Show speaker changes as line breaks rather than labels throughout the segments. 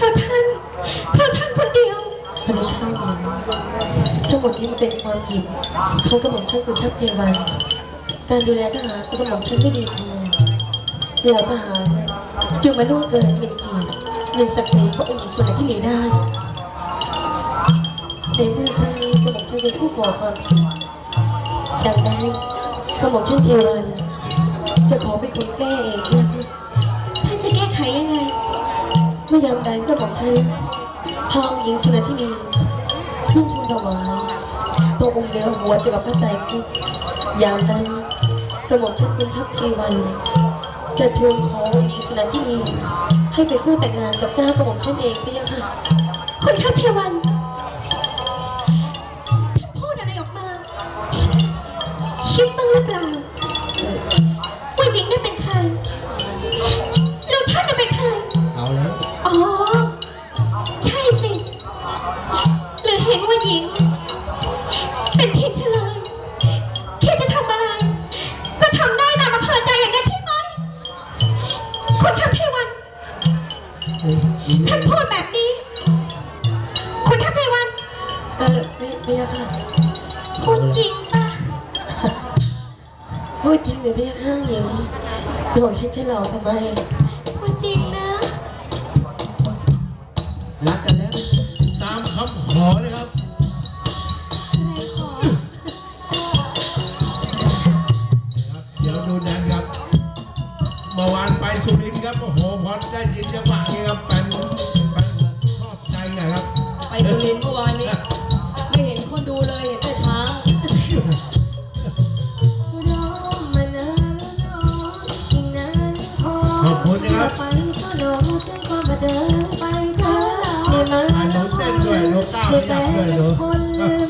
เพราะท่าน เพราะท่านคนเดียว
พระราชาเองทั้งหมดนี้มันเป็นความผิดของกระหม่อมชั้นคุณทัพเทวัน การดูแลทหารของกระหม่อมชั้นไม่ดีพอเหล่าทหารนะจึงมาล่วงเกินหมิ่นเกียรติหมิ่นศักดิ์ศรีขององค์หญิงสุนันที่หนีได้ ในเมื่อครั้งนี้กระหม่อมชั้นเป็นผู้ก่อความผิดดังนั้นกระหม่อมชั้นเทวัน จะขอเป็นคนแก้เองนะคะ
ท่านจะแก้ไขยังไง
เมื่อยามใดก็บอกฉันพาองค์หญิงสุนันทินีขึ้นทูลถวายตัวองค์เหนือหัวจักรพรรดิไตรภพยามนั้นกระหม่อมชันคุณทัพเทวัน จะทูลขอองค์หญิงสุนันทินีให้ไปคู่แต่งงานกับเจ้ากระหม่อมชันเองพี่ค่ะ
คุณทัพเทวัน อพี่พี่ค่ะพูดจริงปะ
พูดจริงหรือพี่ข้างหญิงกระหม่อมฉันจะหลอกทำไม
พูดจริงนะ
รักกันแล้ว
ตามคำขอนะครับ
อะไรขอ
ครับ เดี๋ยวดูนั้นครับ เมื่อวานไปสุรินทร์ครับ โอ้โห พอได้ยินจังหวะนี้ครับแฟนแฟนชอบใจหนะครับ
ไปบุรีรัมย์เมื่อวาน คุ
ณนะครับ
ไปสนองถึงความมาเดินไปเธอได้มา
อะหนูเต้นด้วยหนูก้าวขยับด้วยหนู
คนลืม
กั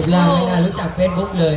รูปร่างไม่น่ารู้จักเฟซบุ๊กเลย